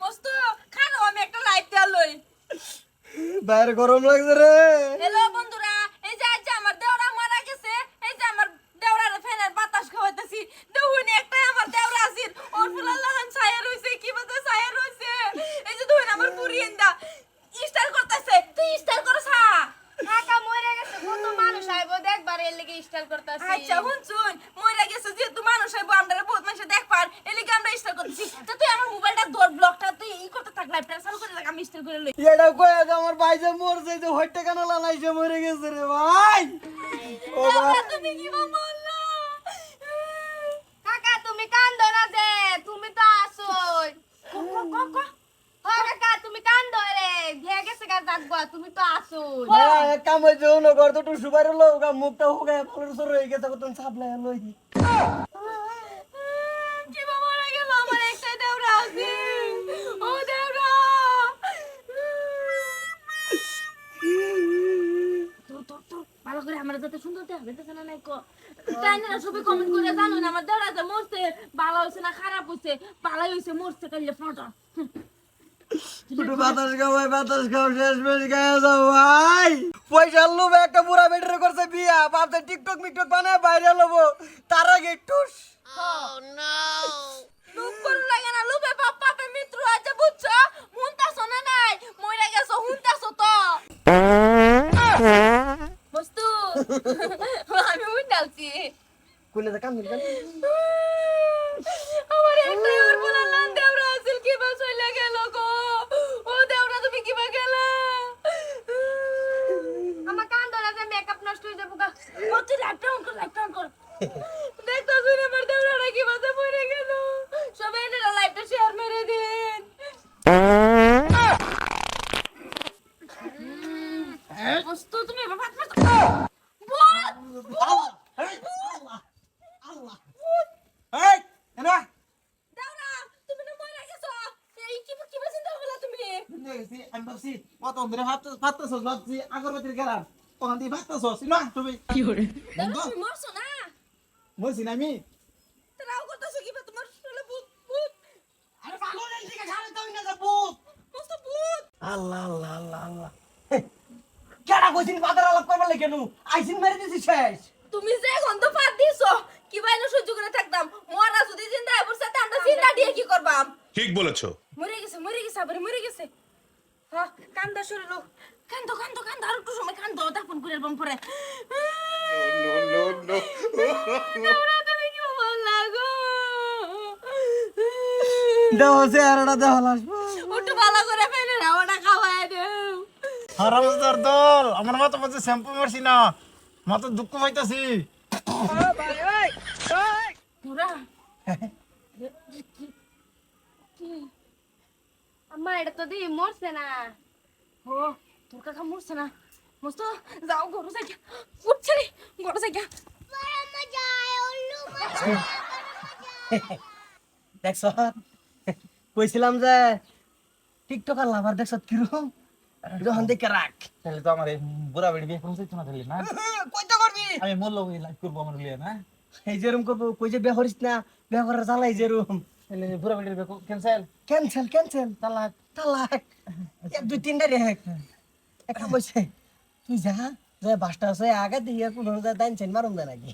মস্ত খানো আমি একটা লাইট দেওয়া লই। বাইরে গরম লাগছে রে। হ্যালো বন্ধুরা এই যে আজ আমার দেওরা মারা গেছে এই যে আমার দেওরার ফ্যানের বাতাস খাওয়াইতেছি। দেখুন একটাই আমার দেওরা আছিল ওর ফুলা লাহান ছায়া রইছে কি বাতা ছায়া রইছে? এই যে দেখুন আমার পুরি এন্দা স্টাইল করতেছে। তুই স্টাইল করছ কাকা মরে গেছে কত মানুষ আইবো দেখবার এর লেগে স্টাইল করতেছি। আচ্ছা হুন শুন মইরা গেছে যেহেতু মানুষ হইবো আমরা বহুত মানুষ দেখ পার এলিগে আমরা স্টাইল করতেছি তো তুই আমার মোবাইলটা দৌড় ব্লকটা তুই ই করতে থাক লাইভটা চালু করে লই। এটা কয়ে যে আমার ভাই যে মরছে যে হইতে কেন লালাইছে মরে গেছে রে ভাই। ও ভাই। তুমি কি বললা? কাকা তুমি কান্দো না যে তুমি তো আসোই। ক ক ক কাকা তুমি কান্দো রে দিয়ে গেছে গা যাকবা তুমি তো এক কাম হয়েছে উনো ঘর তো একটু সুবাই রলো গা মুখটা হুগায় ভালো সর হয়ে গেছে কত সাপলাই লই। আমার যাতে সুন্দর হবে না নাই তাই না? সবাই কমেন্ট করে জানো না আমার দেওরা মরছে ভালো হয়েছে না খারাপ হয়েছে ভালো হয়েছে মরছে কাইলে ফটো। বাতাস খাও ভাই বাতাস খাও শেষ মেশ গায়ে যাও ভাই। পয়সা লোভ একটা বুড়া বেটারে করছে বিয়া বাপতে টিকটক মিকটক বানায় বাইরে লবো। তার আগে টুস। লুপ করু লাগে না বাপ বাপে মিত্র আছে বুঝছ? কোনে কাম কাম আমার একটা ওর বলা নাম দেওরা আছিল কি বা চলে গেল গো। ও দেওরা তুমি কি বা গেলা? আমার কান্দো না যে মেকআপ নষ্ট হয়ে যাব গা। ও তুই লাইট অন কর লাইট অন কর দেখতা শুনে আমার দেওরাটা কি বাজে পড়ে গেল সবাই এটা লাইভটা শেয়ার মেরে দিন বস্তু তুমি বাবা বল আল্লাহ এই আল্লাহ আল্লাহ এই এনা দেওরা তুমি না মরে গেছো এই কি কি চিন্তা করলা তুমি দেখছি আমি ভাবছি কত ধরে ভাবতে ভাবতেছ ভাবছি আগরবাতির গেলাম তখন দিয়ে ভাবতেছ না তুমি দেওরা তুমি মরছো না? বলছি না আমি? তারাও করতেছো কি তোমার শুলে ভূত ভূত আরে পাগলের দিকে ছাড়ে তুমি না যাব মস্ত ভূত আল্লাহ আল্লাহ আল্লাহ আল্লাহ। কেডা কইছিন বাজার আলাপ করবার লাগে কেন আইসিন মেরে দিছি শেষ। তুমি যে গন্ধ ফাট দিছো কি বাইনা সহ্য করে থাকতাম? মরা যদি জিন্দা আমরা দিয়ে কি করবাম? ঠিক বলেছ। মরে গেছে মরে গেছে আবার মরে গেছে হ্যাঁ কান্দা শুরু লোক। কান্দো কান্দো কান্দো আর একটু সময় কান্দো দাপন করে বম পরে। তুমি কি একটু ভালো করে ফেলে রাওয়াটা খাওয়ায় দেও। হারামজাদার দল আমার মতো বলছে শ্যাম্পু মারছি না। মতো দুঃখ পাইতাছি। তোরা কি? আমার এটা তো দি মরছে না ও তোর কাকা মরছে না মস্ত যাও গরু যাই উঠছে রে গরু যাই দেখছ কইছিলাম যে টিকটক আর লাভার দেখছ কীরকম যখন দেখে রাখ তাহলে তো আমার এই বুড়া বেড়ি বিয়ে করতে না তাহলে না কইতে করবি আমি ওই লাইভ করব আমার লিয়ে না এই যেরকম করব কই যে বিয়ে করিস না বিয়ে করার জ্বালাই যেরকম বুড়া বেড়ির বিয়ে ক্যান্সেল। Cancel cancel. তালাক। তালাক। এক দুই তিনটা রে একটা বসে তুই যা যে বাসটা আছে আগে দিয়ে কোনো দাইন চেন মারুন দে নাকি।